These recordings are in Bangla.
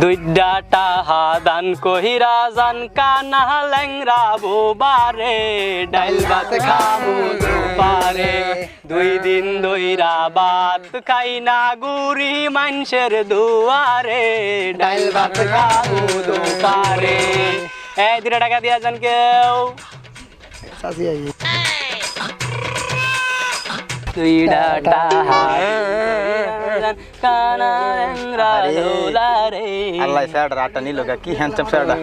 দুইডা টাহা দান কহিরা জান কানা ল্যাংরা বোবারে, ডাইল ভাত খাব দুপারে। দুই দিন দইরা বাত খাই না গুড়ি মানুষের দুয়ারে, ডাইল ভাত খাব দুপারে। এই দুটা টাকা দিয়া যান কেউ। দুলারে আল্লাহ স্যারটা আটটা নিল কি হ্যান্ডসাম স্যারটা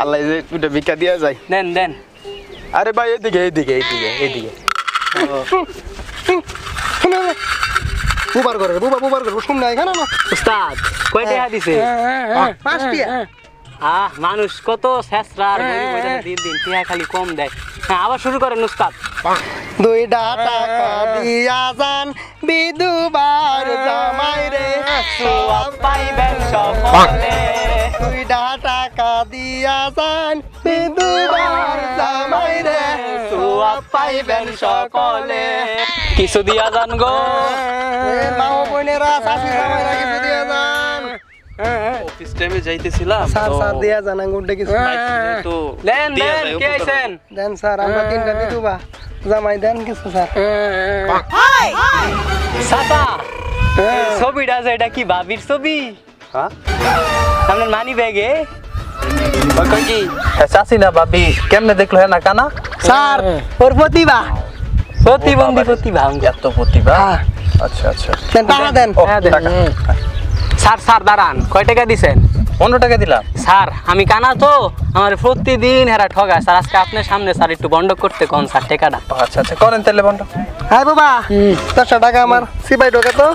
আল্লাহ যে দুটো ভিক্ষা দিয়া যায়। দেন দেন। আরে ভাই এদিকে এদিকে এদিকে এদিকে। বুবার করে বুবা বুবার করে শুন না এখানে না। উস্তাদ কয় টাকা দিছে? পাঁচ টিয়া। আহ মানুষ কত শেষরার দিন দিন টিয়া খালি কম দেয়। হ্যাঁ আবার শুরু করেন উস্তাদ। দুই টাকা দিয়া যান বিদুবার জামাই রে। সোয়াব পাইবেন সকলে। দুই টাকা দিয়া যান বিদুবার জামাই রে। সোয়াব পাইবেন সকলে। কিছু দিয়া যান গো। মাও বোনেরা চাচি জামাইরা কিছু দিয়া যান। অফিস টাইমে যাইতেছিলাম স্যার স্যার দিয়া যান আঙ্গুরটা কিছু। তো। দেন দিয়া দেন কে আইছেন? দেন স্যার আমরা তিনটা বিদুবা জামাই দেন কিছু স্যার। সাসা ছবিটা আছে এটা কি ভাবির ছবি? হ্যাঁ। আপনার মানি ব্যাগে। কি? চাচি না ভাবি কেমনে দেখল হ্যাঁ না কানা? স্যার ওর প্রতিভা। প্রতিবন্ধী প্রতিভা এত প্রতিভা। হ্যাঁ। আচ্ছা। আচ্ছা টাকা দেন। হ্যাঁ, দেন। টাকা। স্যার স্যার দাঁড়ান। কয় টাকা দিছেন? পনেরো টাকা দিলাম। স্যার আমি কানা তো। আমার প্রতিদিন হেরা ঠগা স্যার আজকে আপনার সামনে স্যার একটু বন্ধ করতে কোন স্যার টাকাটা? আচ্ছা আচ্ছা করেন তাহলে বন্ধ। হ্যাঁ বাবা দশটা টাকা আমার সিপাই ঢোকে তো।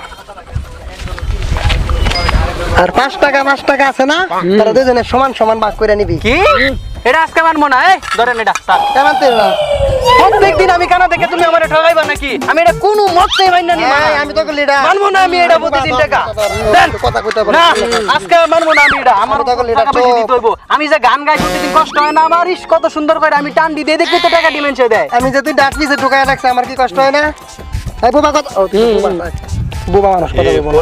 আর পাঁচ টাকা পাঁচ টাকা আছে না? তারা দুজনে সমান সমান ভাগ করে নিবি। কি? এটা আজকে মানবো না এই ধরেন এটা স্যার কেমন প্রত্যেক দিন আমি কানা দেখে তুমি আমার ঠগাইবা নাকি আমি এটা কোনো মতেই মাইনা এই, আমি তোকে লিডার মানবো না আমি এটা প্রতিদিন টাকা দেন কথা কইতে পারি না আজকে আর মানবো না আমি এটা আমার তো- দিতে আমি যে গান গাই প্রতিদিন কষ্ট হয় না আমার ইস কত সুন্দর করে আমি টান দিয়ে দেখি তো টাকা ডিমেনশন দেয় আমি যে তুই ডাক পিছে ঢুকায় রাখছে আমার কি কষ্ট হয় না এই বুবা কথা ও, তুই বুবা না। মানুষ কথা বলব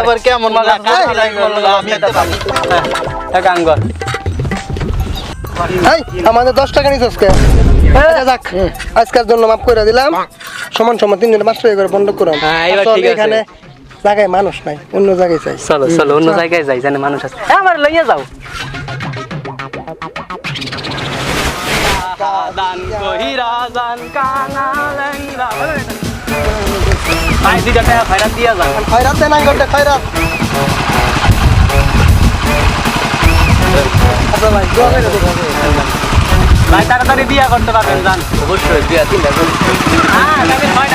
আবার কেমন মজা আমি টাকা আঙ্গর এই, আমাদের দশ টাকা নিচ্ছিস কে আচ্ছা, যাক আজকের জন্য মাফ করে দিলাম। সমান সমান তিনজনে পাঁচ টাকা করে বন্ধ করলাম হ্যাঁ। এখানে জায়গায় মানুষ নাই অন্য জায়গায় চাই চলো চলো অন্য জায়গায় যাই জানে মানুষ আছে। হ্যাঁ আমার লইয়া যাও। দান কহিরা জান কানা টাকা দিয়া যান খয়রাত দেন আঙ্গলটা খয়রাত। ভাই তাড়াতাড়ি বিয়া করতে পারবেন জান অবশ্যই দিয়া তিনটা। হ্যাঁ তবে হয়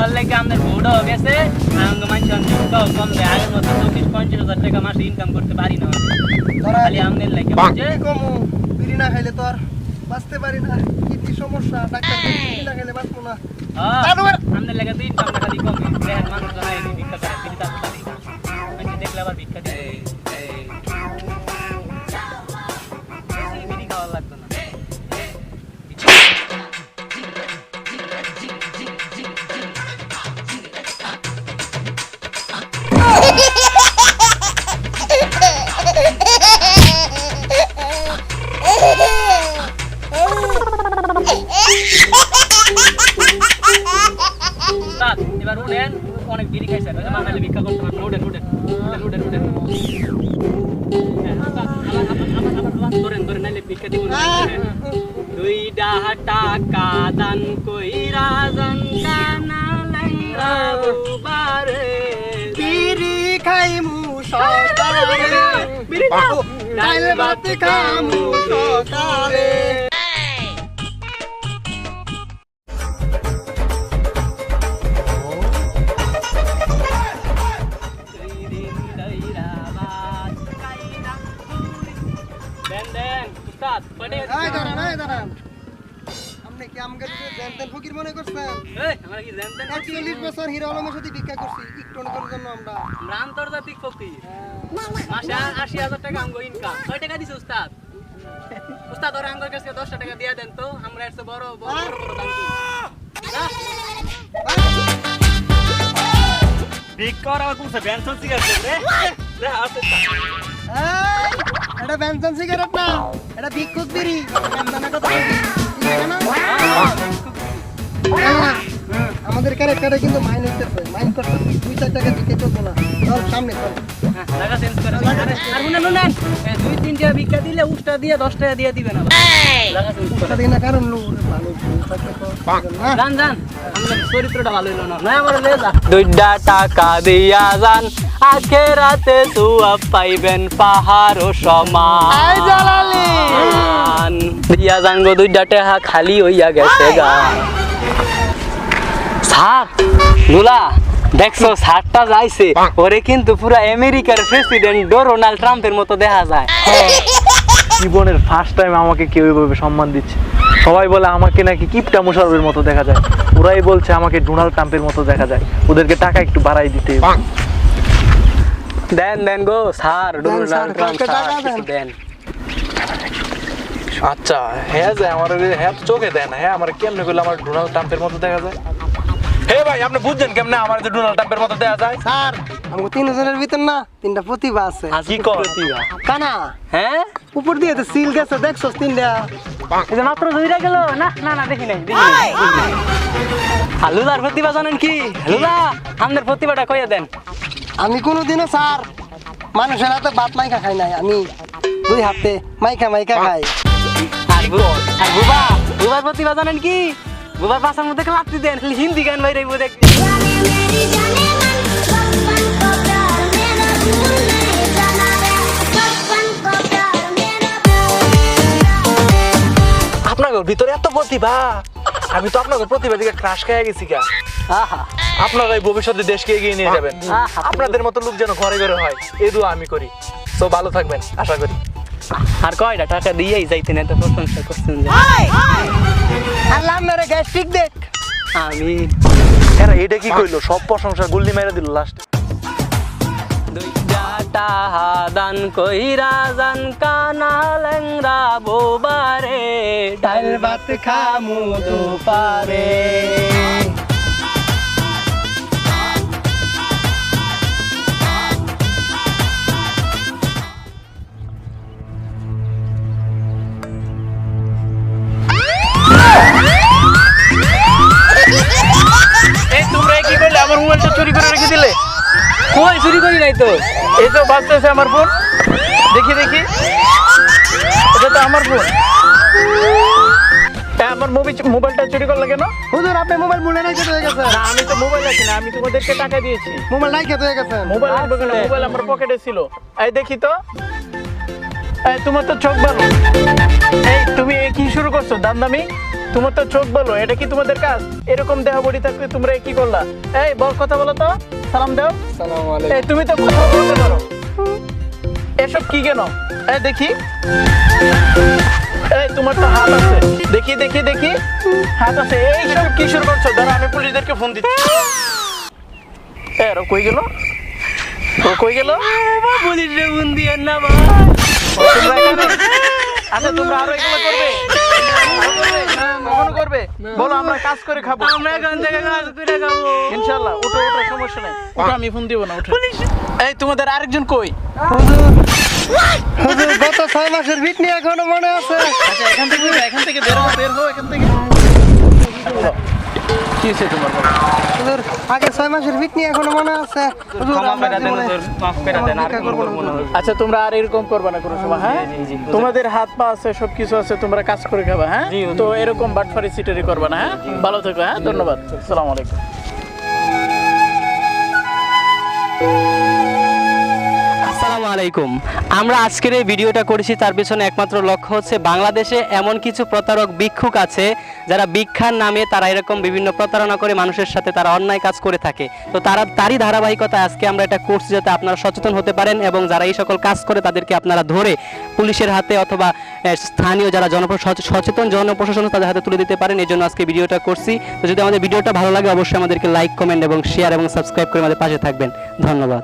না এই বিড়ি খাওয়ার লেগে আপনার ভোটও গেছে আমাকে মানুষ জীবিকাও কম দেয়। আগের মতো চব্বিশ পঞ্চাশ হাজার টাকা মাসে ইনকাম করতে পারি না। খালি আপনার লেগে কমু? বিড়ি না খাইলে তো আর বাঁচতে পারি না। কি সমস্যা? ডাক্তার বিড়ি না খাইলে বাঁচবো না। আপনার লেগে তো ইনকামটা খালি কম। মানুষ জানাই ভিক্ষা করে বিড়ি তার পারি মানুষ দেখলে আবার ভিক্ষা দিতে উঠেন অনেক বিড়ি খাইছেন। মাথায় ভিক্ষা করতে পারবেন উঠেন উঠেন উঠেন উঠেন উঠেন ধরেন ধরেন নাইলে ভিক্ষা দিব না। দুই টাকা দান কইরা জান কানা লাইরা বিড়ি খাইমু সকালে। বিড়ি খাও। ভাত খামু সকালে। আপনি কি আমাকে জানতেন ফকির মনে করছেন? এই, আমরা কি জানতেন না কি? একচল্লিশ বছর হিরো আলমের সাথে ভিক্ষা করছি একটু করার জন্য আমরা। আমরা আন্তর্জাতিক ফকির। মাসে আ- আশি হাজার টাকা আমগো ইনকাম কয় টাকা দিছে উস্তাদ। উস্তাদ ওরা আমগোর কাছে দশটা টাকা দিয়ে দেন তো। আমরা এর বড় বড় বড় দাম করি। না? এই, এটা বেনসন সিগারেট না এটা ভিক্ষুক বিড়ি। বেনসনে কথা না? না, আমাদের ক্যারেক্টারে কিন্তু মাইন হইতেছে মাইন করতে দুই চার টাকা দিকে চলবো না। চল সামনে চল। হ্যাঁ, চেঞ্জ করে আর শুনেন, শুনেন, দুই তিন টাকা ভিক্ষা দিলে উষ্টা দিয়ে দশ টাকা দিয়ে দিবেন দুইটা টাকা দিয়া যান আখেরাতে তুয়া পাইবেন পাহাড় ও সমান। দিয়া যান গো দুইটা টাকা খালি হইয়া গেছে গা। স্যার দুলা দেখছ স্যারটা যাইছে। ওরে কিন্তু পুরা আমেরিকার প্রেসিডেন্ট ডোনাল্ড ট্রাম্পের মতো দেখা যায়। জীবনের ফার্স্ট টাইম আমাকে কেউ এভাবে সম্মান দিচ্ছে। সবাই বলে আমাকে নাকি কিপটা মুশারফের মতো দেখা যায়। ওরাই বলছে আমাকে ডোনাল্ড ট্রাম্পের মতো দেখা যায়। ওদেরকে টাকা একটু বাড়াই দিতে দেন দেন গো স্যার ডোনাল্ড ট্রাম্প স্যার কিছু দেন। দেন। আচ্ছা হ্যাঁ যে আমার হ্যাঁ চোখে দেয় না হ্যাঁ আমার কেমনে করলে আমার ডোনাল্ড ট্রাম্পের মতো দেখা যায়? ভাই আপনি বুঝছেন কেমনে আমার যে ডোনাল্ড ট্রাম্পের মতো দেখা যায়? স্যার আমাকে তিন হাজারের ভিতর না তিনটা প্রতিভা আছে। কি কর? কানা হ্যাঁ? উপর দিয়ে তো সিল গেছে দেখছ তিনটা? এই যে মাত্র গেল। না না না দেখি নাই দেখি নাই। হালুদার প্রতিভা জানেন কি? হালুদা আমাদের প্রতিভাটা কইয়া দেন। আমি কোনোদিনও স্যার মানুষের হাতে ভাত মাইকা খাই নাই। আমি দুই হাতে মাইকা মাইকা খাই। আর বুবা বুবার প্রতিভা জানেন কি? গোবার ভাষার মধ্যে লাত্তি দেন হিন্দি গান বাইরে দেখবি আপনার ভিতরে এত প্রতিভা? আমি তো আপনার প্রতিভা দিকে ক্রাশ খেয়ে গেছি গা। আপনারা এই ভবিষ্যতে দেশকে এগিয়ে নিয়ে যাবেন। আপনাদের মতো লোক যেন ঘরে ঘরে হয় এ আমি করি। তো ভালো থাকবেন আশা করি। আর কয়টা টাকা দিয়েই যাইতেন এত প্রশংসা করছেন আল্লাহ মেরে গ্যাস্ট্রিক দেখ। আমি এরা এটা কি কইলো? সব প্রশংসা গুল্লি মেরে দিল লাস্টে টাহা দান কইরা জান কানা লেংরা বোবারে। ডাল ভাত খামু দুপারে। চুরি করে রেখে দিলে? কই চুরি করি নাই তো? এই তো বাজতেছে আমার ফোন। দেখি দেখি। এটা তো আমার ফোন। আমার মোবাইল মোবাইলটা চুরি করলে কেন? হুজুর আপনি মোবাইল মুলে নাই হয়ে গেছে না আমি তো মোবাইল রাখি না আমি তোমাদেরকে টাকা দিয়েছি। মোবাইল নাই খেতে হয়ে গেছে মোবাইল কেন মোবাইল আমার পকেটে ছিল। এই দেখি তো। এই তোমার তো চোখ ভালো। এই তুমি কি শুরু করছ? দামদামি? তোমার তো চোখ ভালো এটা কি তোমাদের কাজ? এরকম দেহ বডি থাকতে তোমরা কি করলা? এই বল কথা বলো তো। সালাম দাও। এই তুমি তো কথা বলতে পারো। এসব কি কেন? এই দেখি। এই তোমার তো হাত আছে। দেখি দেখি দেখি। হাত আছে। এই সব কি শুরু করছ? ধরো আমি পুলিশদেরকে ফোন দিচ্ছি। এ, কই গেল? ও কই গেল? পুলিশ ফোন দিয়ে না ভাই ও, তোমরা এখানে? আচ্ছা তোমরা আরও এগুলো করবে। বলো আমরা কাজ করে খাব। আমরা এখান থেকে কাজ করে খাব। ইনশাআল্লাহ ওটা ওটা সমস্যা নাই। ওটা আমি ফোন দিব না উঠো। এই তোমাদের আরেকজন কই? হুজুর গত ছয় মাসের ভিট নিয়ে এখনও মনে আছে। আচ্ছা এখান থেকে এখান থেকে বের হও বের হও এখান থেকে। কি হয়েছে তোমার? হুজুর আগে ছয় মাসের নিয়ে এখনও মনে আছে। হুজুর আমরা দেন হুজুর, মাফ করে দেন আর ভিক্ষা না, করব না। হুজুর। হুজুর। আচ্ছা তোমরা আর এরকম করবে না কোনো সময় হ্যাঁ। তোমাদের হাত পা আছে সব কিছু আছে তোমরা কাজ করে খাবা হ্যাঁ? তো এরকম বাটফারি সিটারি করবে না হ্যাঁ? ভালো থেকো হ্যাঁ? ধন্যবাদ। আসসালামু আলাইকুম। আলাইকুম। আমরা আজকের এই ভিডিওটা করেছি, তার পিছনে একমাত্র লক্ষ্য হচ্ছে বাংলাদেশে এমন কিছু প্রতারক, ভিক্ষুক আছে, যারা ভিক্ষার নামে তারা এরকম বিভিন্ন প্রতারণা করে মানুষের সাথে তারা অন্যায় কাজ করে থাকে। তো তারা, তারই ধারাবাহিকতা আজকে আমরা এটা করছি যাতে আপনারা সচেতন হতে পারেন এবং যারা এই সকল কাজ করে তাদেরকে আপনারা ধরে পুলিশের হাতে অথবা স্থানীয় যারা সচেতন জনপ্রশাসন তাদের হাতে তুলে দিতে পারেন এই জন্য আজকে ভিডিওটা করছি। তো যদি আমাদের ভিডিওটা ভালো লাগে, অবশ্যই আমাদেরকে লাইক কমেন্ট এবং শেয়ার এবং সাবস্ক্রাইব করে আমাদের পাশে থাকবেন। ধন্যবাদ।